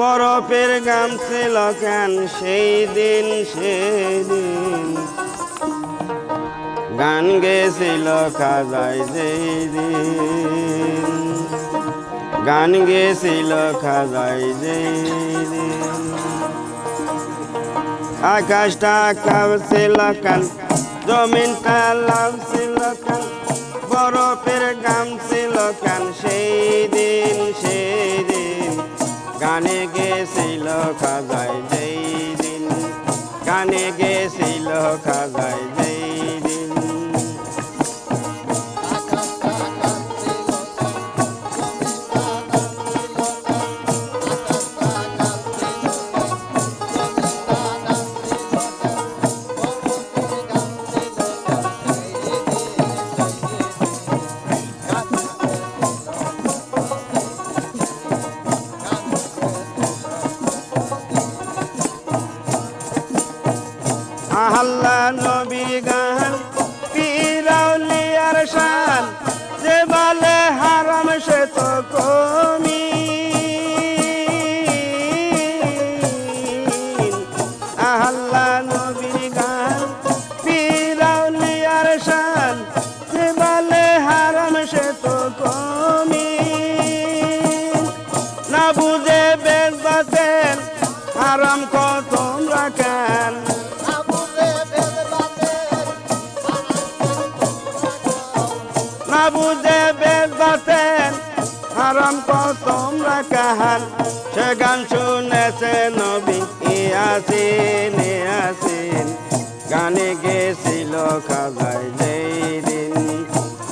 বরফের গাম ছিল কেন সেই দিন সেদিন? গান গেছিল খাজাই যেই দিন। গান গেছিল খাজাই যেই দিন। আকাশটা কাঁপছিল কান জমিনটা লাভ ছিল কান বরফের গাম ছিল কান সেই দিন সেই দিন গানে গেছিল খাজাই যেই দিন। গানে গেছিল খাজাই যেই আহ্লা নবী গান হারাম তোমরা কাহাল সে গান শুনেছে নবী ইয়াসিন ইয়াসিন গানে গেছিল খাজাই যেই দিন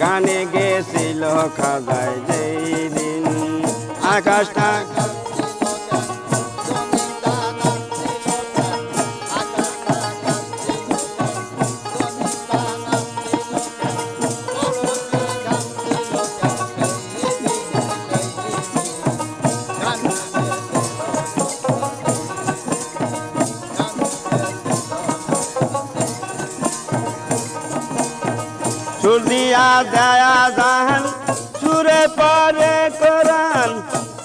গানে গেছিল খাজাই যেই দিন আকাশটা সুদিয়া দেয়া জাহান সুরে পরে কোরআন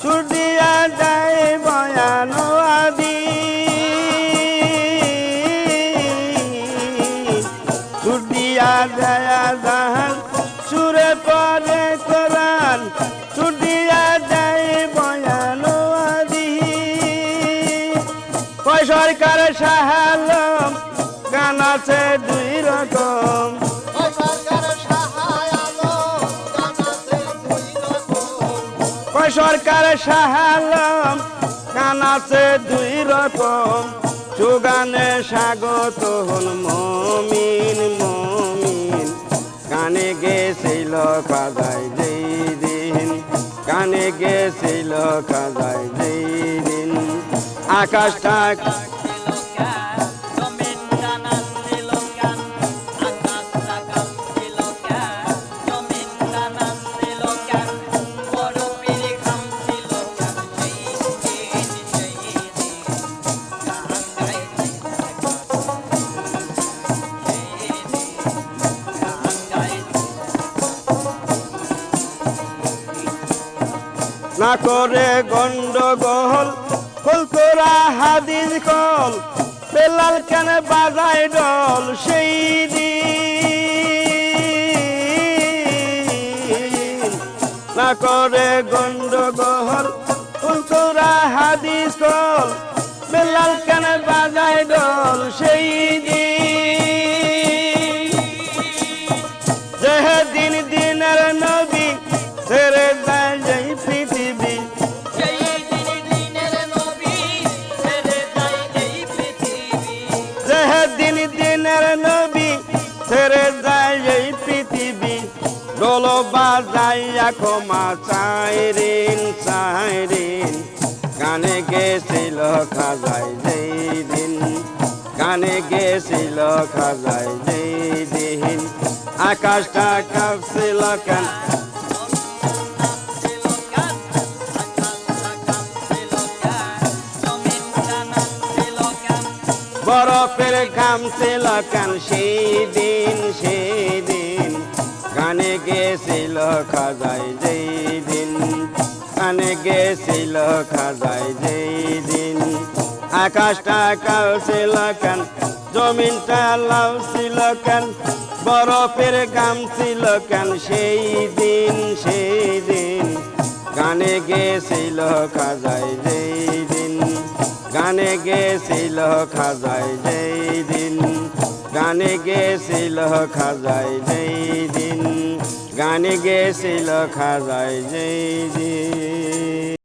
সুদিয়া দেয় বয়ান আদি সুদিয়া দেয়া জাহান সুরে পরে কোরআন সুদিয়া দেয় বয়ান আদি কয় সরকার সাহালম গান আছে দুই সাহালম আছে দুই রকম। সুগানে স্বাগত হল মমিন মমিন। কানে গেছিল কাদাই যেই দিন কানে গেছিল কাদাই যেই দিন আকাশটা না করে গন্ডগোল ফুলকোরা হাদিস কল, বেলাল কেন বাজায় ডল সেই দিন? না করে গন্ডগোল ফুলকোরা হাদিস কল বাজাইয়া ক্ষমা চাই ঋণ চাই ঋণ গানে গেছিল খাজাই, যেই দিন। গানে গেছিল খাজাই, যেই দিন। আকাশটা কাঁপছিল কেন? বরফের ঘাম কেন? সেই দিন সেই দিন। গানে গেছিল খাজাই যেই দিন গানে গেছিল খাজাই যেই দিন আকাশটা কাল ছিল কেন, জমিনটা লাল ছিল কেন, বরফের গাম ছিল কেন সেই দিন সেই দিন। গানে গেছিল খাজাই যেই দিন গানে গেছিল খাজাই যেই গানে গেছিল খাজাই যেই দিন। গানে গেছিল খাজাই যেই দিন।